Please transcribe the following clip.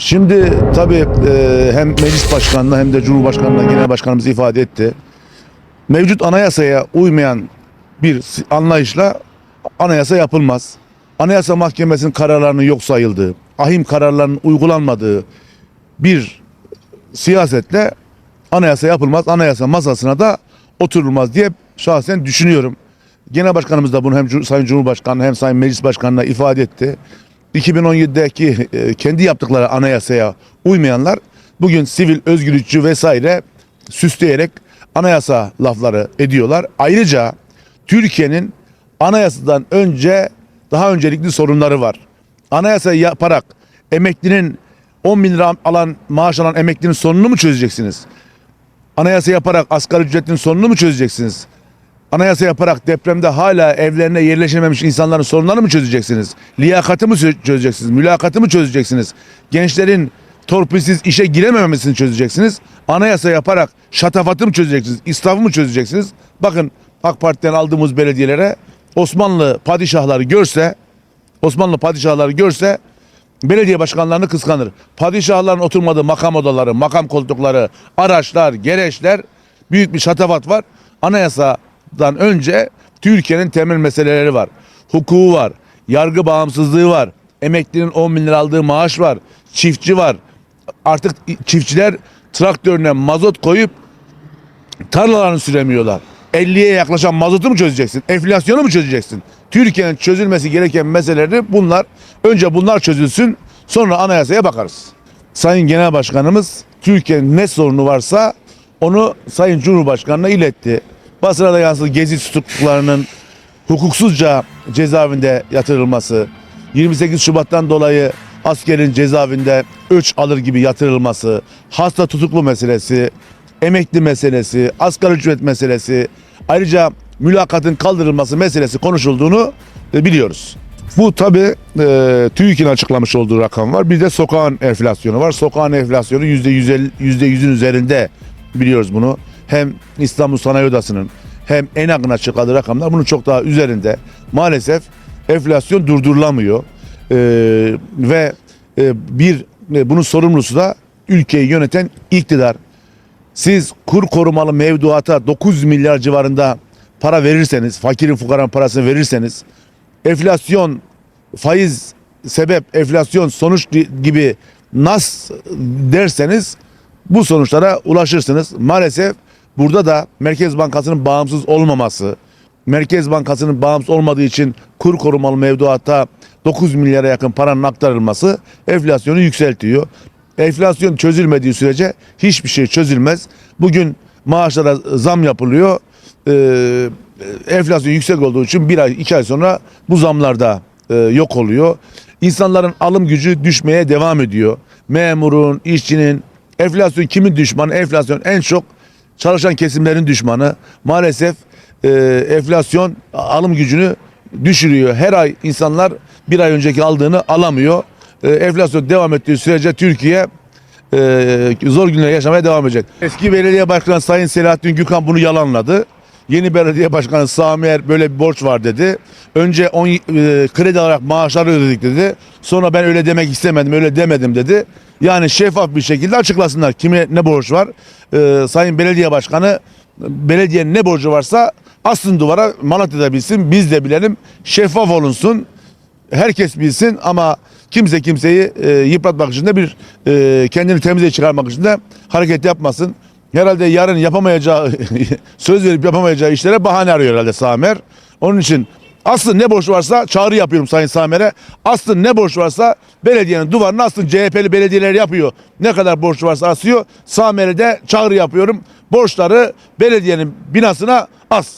Şimdi tabii e, hem meclis başkanlığı hem de cumhurbaşkanlığı genel başkanımız ifade etti. Mevcut anayasaya uymayan bir anlayışla anayasa yapılmaz. Anayasa Mahkemesi'nin kararlarının yok sayıldığı, ahim kararlarının uygulanmadığı bir siyasetle anayasa yapılmaz. Anayasa masasına da oturulmaz diye şahsen düşünüyorum. Genel Başkanımız da bunu hem Sayın Cumhurbaşkanı hem Sayın Meclis Başkanı'na ifade etti. 2017'deki e, kendi yaptıkları anayasaya uymayanlar bugün sivil özgürlükçü vesaire süsleyerek anayasa lafları ediyorlar. Ayrıca Türkiye'nin anayasadan önce daha öncelikli sorunları var. Anayasa yaparak emeklinin 10 bin lira alan maaş alan emeklinin sorununu mu çözeceksiniz? Anayasa yaparak asgari ücretin sorununu mu çözeceksiniz? Anayasa yaparak depremde hala evlerine yerleşememiş insanların sorunlarını mı çözeceksiniz? Liyakatı mı çö- çözeceksiniz? Mülakatı mı çözeceksiniz? Gençlerin torpilsiz işe girememesini çözeceksiniz. Anayasa yaparak şatafatı mı çözeceksiniz? İsrafı mı çözeceksiniz? Bakın AK Parti'den aldığımız belediyelere Osmanlı padişahları görse Osmanlı padişahları görse belediye başkanlarını kıskanır. Padişahların oturmadığı makam odaları, makam koltukları, araçlar, gereçler büyük bir şatafat var. Anayasadan önce Türkiye'nin temel meseleleri var. Hukuku var, yargı bağımsızlığı var, emeklinin 10 bin lira aldığı maaş var, çiftçi var. Artık çiftçiler traktörüne mazot koyup tarlalarını süremiyorlar. 50'ye yaklaşan mazotu mu çözeceksin? Enflasyonu mu çözeceksin? Türkiye'nin çözülmesi gereken meseleleri bunlar. Önce bunlar çözülsün sonra anayasaya bakarız. Sayın Genel Başkanımız Türkiye'nin ne sorunu varsa onu Sayın Cumhurbaşkanı'na iletti. Basına da yansıdı gezi tutuklularının hukuksuzca cezaevinde yatırılması, 28 Şubat'tan dolayı askerin cezaevinde öç alır gibi yatırılması, hasta tutuklu meselesi, emekli meselesi, asgari ücret meselesi, ayrıca mülakatın kaldırılması meselesi konuşulduğunu e, biliyoruz. Bu tabi e, TÜİK'in açıklamış olduğu rakam var. Bir de sokağın enflasyonu var. Sokağın enflasyonu %150, %100'ün üzerinde biliyoruz bunu. Hem İstanbul Sanayi Odası'nın hem ENAG'ın açıkladığı rakamlar bunun çok daha üzerinde. Maalesef enflasyon durdurulamıyor. E, ve e, bir e, bunun sorumlusu da ülkeyi yöneten iktidar. Siz kur korumalı mevduata 9 milyar civarında para verirseniz, fakirin fukaranın parasını verirseniz, enflasyon, faiz sebep, enflasyon sonuç gibi nas derseniz bu sonuçlara ulaşırsınız. Maalesef burada da Merkez Bankası'nın bağımsız olmaması, Merkez Bankası'nın bağımsız olmadığı için kur korumalı mevduata 9 milyara yakın paranın aktarılması enflasyonu yükseltiyor. Enflasyon çözülmediği sürece hiçbir şey çözülmez. Bugün maaşlara zam yapılıyor. Ee, enflasyon yüksek olduğu için bir ay iki ay sonra bu zamlar da e, yok oluyor. İnsanların alım gücü düşmeye devam ediyor. Memurun, işçinin, enflasyon kimin düşmanı? Enflasyon en çok çalışan kesimlerin düşmanı. Maalesef e, enflasyon alım gücünü düşürüyor. Her ay insanlar bir ay önceki aldığını alamıyor. E, enflasyon devam ettiği sürece Türkiye e, zor günler yaşamaya devam edecek. Eski belediye başkanı Sayın Selahattin Gürkan bunu yalanladı. Yeni belediye başkanı Sami Er böyle bir borç var dedi. Önce on, e, kredi alarak maaşları ödedik dedi. Sonra ben öyle demek istemedim, öyle demedim dedi. Yani şeffaf bir şekilde açıklasınlar kime ne borç var. E, Sayın Belediye Başkanı belediyenin ne borcu varsa asın duvara Malatya'da bilsin, biz de bilelim. Şeffaf olunsun herkes bilsin ama kimse kimseyi e, yıpratmak için de bir e, kendini temize çıkarmak için de hareket yapmasın. Herhalde yarın yapamayacağı söz verip yapamayacağı işlere bahane arıyor herhalde Samer. Onun için aslı ne borç varsa çağrı yapıyorum Sayın Samer'e. Aslı ne borç varsa belediyenin duvarına asın CHP'li belediyeler yapıyor. Ne kadar borç varsa asıyor. Samer'e de çağrı yapıyorum. Borçları belediyenin binasına as.